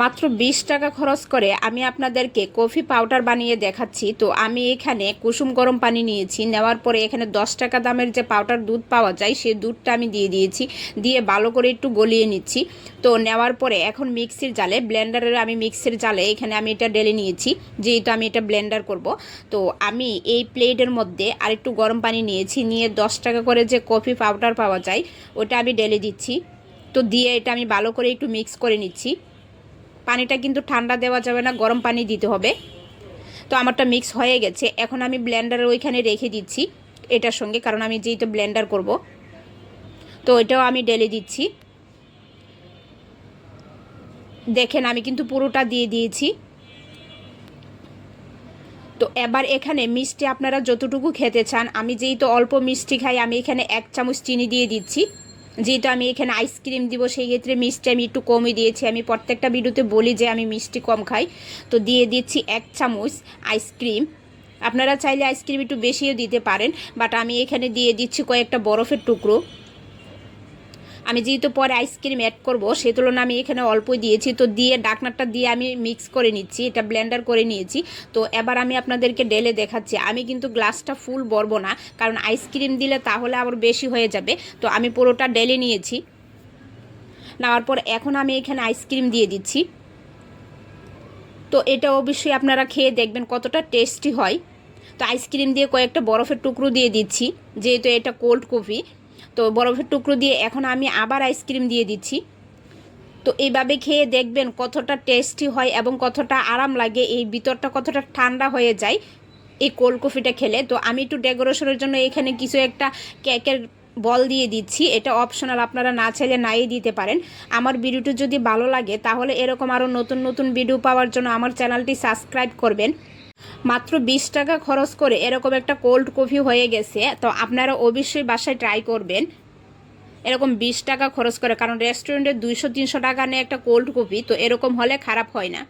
মাত্র বিশ টাকা খরচ করে আমি আপনাদেরকে কফি পাউডার বানিয়ে দেখাচ্ছি। তো আমি এখানে কুসুম গরম পানি নিয়েছি। নেওয়ার পরে এখানে দশ টাকা দামের যে পাউডার দুধ পাওয়া যায় সেই দুধটা আমি দিয়ে দিয়েছি। দিয়ে ভালো করে একটু গলিয়ে নিচ্ছি। তো নেওয়ার পরে এখন মিক্সির জালে, ব্লেন্ডারের আমি মিক্সির জালে এখানে আমি এটা ডেলে নিয়েছি। যেহেতু আমি এটা ব্লেন্ডার করব। তো আমি এই প্লেটের মধ্যে আরেকটু গরম পানি নিয়েছি। নিয়ে দশ টাকা করে যে কফি পাউডার পাওয়া যায়, ওটা আমি ডেলে দিচ্ছি। তো দিয়ে এটা আমি ভালো করে একটু মিক্স করে নিচ্ছি। পানিটা কিন্তু ঠান্ডা দেওয়া যাবে না, গরম পানি দিতে হবে। তো আমারটা মিক্স হয়ে গেছে। এখন আমি ব্লেন্ডারে ওইখানে রেখে দিচ্ছি এটার সঙ্গে, কারণ আমি যেহেতু ব্লেন্ডার করব। তো এটাও আমি ডেলে দিচ্ছি। দেখেন, আমি কিন্তু পুরোটা দিয়ে দিয়েছি। তো এবার এখানে মিষ্টি আপনারা যতটুকু খেতে চান, আমি যেহেতু অল্প মিষ্টি খাই, আমি এখানে এক চামচ চিনি দিয়ে দিচ্ছি। যেহেতু আমি এখানে আইসক্রিম দিব, সেই ক্ষেত্রে মিষ্টি আমি একটু কমই দিয়েছি। আমি প্রত্যেকটা ভিডিওতে বলি যে আমি মিষ্টি কম খাই। তো দিয়ে দিচ্ছি এক চামচ আইসক্রিম আপনারা চাইলে আইসক্রিম একটু বেশিও দিতে পারেন বাট আমি এখানে দিয়ে দিচ্ছি কয়েকটা বরফের টুকরো। আমি যেহেতু পরে আইসক্রিম অ্যাড করব, সে তুলনায় আমি এখানে অল্পই দিয়েছি। তো দিয়ে ডাকনারটা দিয়ে আমি মিক্স করে নিচ্ছি, এটা ব্লেন্ডার করে নিয়েছি। তো এবার আমি আপনাদেরকে ডেলে দেখাচ্ছি। আমি কিন্তু গ্লাসটা ফুল বরবো না, কারণ আইসক্রিম দিলে তাহলে আবার বেশি হয়ে যাবে। তো আমি পুরোটা ডেলে নিয়েছি। নেওয়ার পর এখন আমি এখানে আইসক্রিম দিয়ে দিচ্ছি। তো এটা অবশ্যই আপনারা খেয়ে দেখবেন কতটা টেস্টি হয়। তো আইসক্রিম দিয়ে কয়েকটা বরফের টুকরো দিয়ে দিচ্ছি, যেহেতু এটা কোল্ড কফি তো বরফের টুকরো দিয়ে এখন আমি আবার আইসক্রিম দিয়ে দিচ্ছি। তো এইভাবে খেয়ে দেখবেন কতটা টেস্টি হয় এবং কতটা আরাম লাগে। এই ভিতরটা কতটা ঠান্ডা হয়ে যায় এই কোল্ড কফিটা খেলে। তো আমি একটু ডেকোরেশনের জন্য এখানে কিছু একটা কেকের বল দিয়ে দিচ্ছি। এটা অপশনাল আপনারা না চাইলে নাই দিতে পারেন। আমার ভিডিওটি যদি ভালো লাগে তাহলে এরকম আরও নতুন নতুন ভিডিও পাওয়ার জন্য আমার চ্যানেলটি সাবস্ক্রাইব করবেন। মাত্র বিশ টাকা খরচ করে এরকম একটা কোল্ড কফি হয়ে গেছে, তো আপনারা অবশ্যই বাসায় ট্রাই করবেন। এরকম বিশ টাকা খরচ করে, কারণ রেস্টুরেন্টে দুইশো, তিনশো টাকা নেয় একটা কোল্ড কফি তো এরকম হলে খারাপ হয় না।